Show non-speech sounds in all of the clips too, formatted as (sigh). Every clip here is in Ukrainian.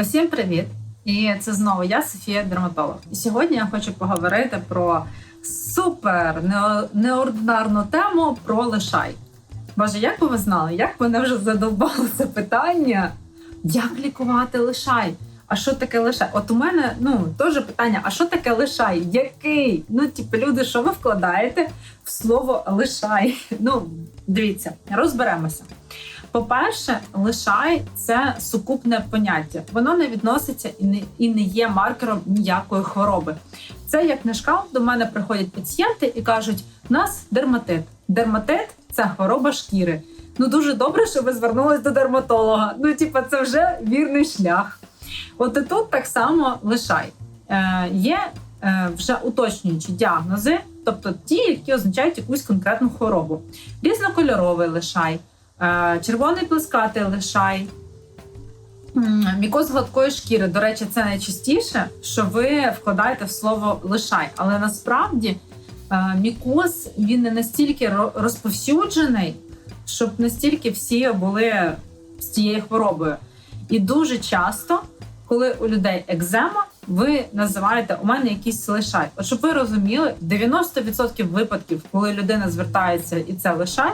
Усім привіт! І це знову я, Софія Дерматолог. І сьогодні я хочу поговорити про супер неординарну тему про лишай. Боже, як би ви знали, як мене вже задовбало це питання, як лікувати лишай? А що таке лишай? От у мене ну теж питання: а що таке лишай? Який? Ну, типу, люди, що ви вкладаєте в слово лишай? (laughs) Ну, дивіться, розберемося. По-перше, лишай це сукупне поняття. Воно не відноситься і не, і не є маркером ніякої хвороби. Це як книжка, до мене приходять пацієнти і кажуть: у нас дерматит. Дерматит це хвороба шкіри. Ну дуже добре, що ви звернулись до дерматолога. Ну, типа, це вже вірний шлях. От і тут так само лишай. Е, є е, вже уточнюючі діагнози, тобто ті, які означають якусь конкретну хворобу. Різнокольоровий лишай, червоний плескатий лишай, мікоз гладкої шкіри. До речі, це найчастіше, що ви вкладаєте в слово лишай. Але насправді е, мікоз він не настільки розповсюджений, щоб настільки всі були з цією хворобою. І дуже часто, коли у людей екзема, ви називаєте у мене якийсь лишай. От щоб ви розуміли, 90% випадків, коли людина звертається і це лишай,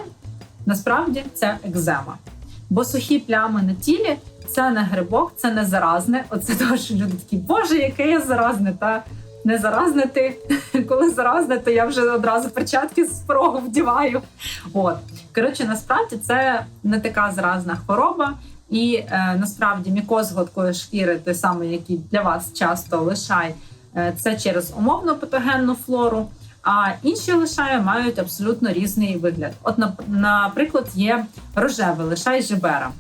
насправді це екзема. Бо сухі плями на тілі це не грибок, це не заразне. Оце того, що люди такі, боже, яке я заразне, та не заразне ти. (laughs) Коли заразне, то я вже одразу перчатки з порогу вдіваю. От коротше, насправді це не така заразна хвороба. І е, насправді мікоз гладкої шкіри, той самий, який для вас часто лишай, е, це через умовно патогенну флору. А інші лишаї мають абсолютно різний вигляд. От, наприклад, є рожевий лишай жибера,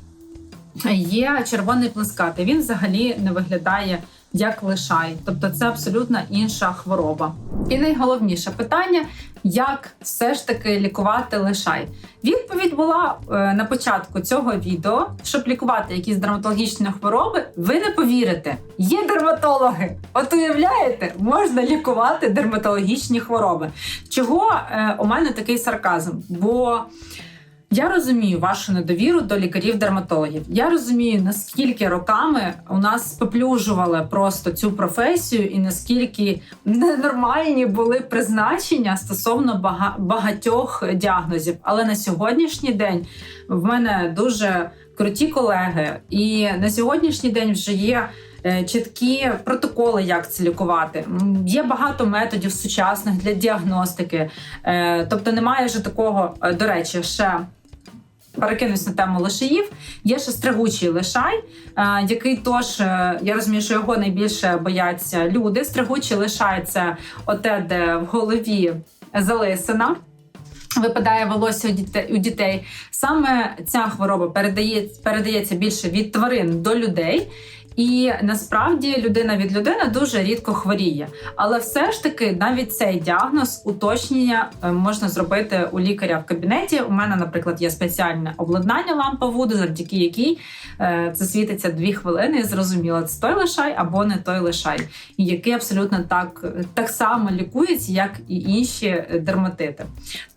є червоний плескати. Він взагалі не виглядає як лишай, тобто це абсолютно інша хвороба. І найголовніше питання: як все ж таки лікувати лишай? Відповідь була е, на початку цього відео, щоб лікувати якісь дерматологічні хвороби, ви не повірите. Є дерматологи. От уявляєте, можна лікувати дерматологічні хвороби. Чого е, у мене такий сарказм? Бо я розумію вашу недовіру до лікарів-дерматологів. Я розумію, наскільки роками у нас поплюжували просто цю професію, і наскільки ненормальні були призначення стосовно бага- багатьох діагнозів. Але на сьогоднішній день в мене дуже круті колеги, і на сьогоднішній день вже є. е, Чіткі протоколи, як це лікувати. Є багато методів сучасних для діагностики. Е, Тобто немає вже такого, е, до речі, ще перекинусь на тему лишаїв. Є ще стригучий лишай, е, який тож е, я розумію, що його найбільше бояться люди. Стригучий лишай це оте, де в голові залисина. Випадає волосся у дітей, у дітей. Саме ця хвороба передає, передається більше від тварин до людей. І насправді людина від людини дуже рідко хворіє. Але все ж таки, навіть цей діагноз уточнення е, можна зробити у лікаря в кабінеті. У мене, наприклад, є спеціальне обладнання лампа Вуду, завдяки якій е, це світиться дві хвилини. І зрозуміло, це той лишай або не той лишай, який абсолютно так, так само лікується, як і інші е, дерматити.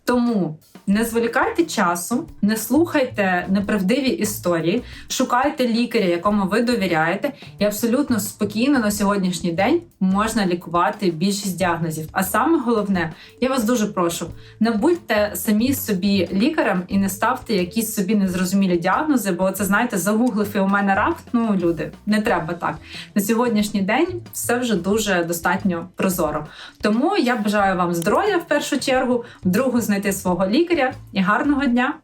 Тому не зволікайте часу, не слухайте неправдиві історії, шукайте лікаря, якому ви довіряєте, і абсолютно спокійно на сьогоднішній день можна лікувати більшість діагнозів. А саме головне, я вас дуже прошу, не будьте самі собі лікарем і не ставте якісь собі незрозумілі діагнози, бо це знаєте, загуглив і у мене рак. Ну люди, не треба так. На сьогоднішній день все вже дуже достатньо прозоро. Тому я бажаю вам здоров'я в першу чергу, в другу знайти свого лікаря і гарного дня.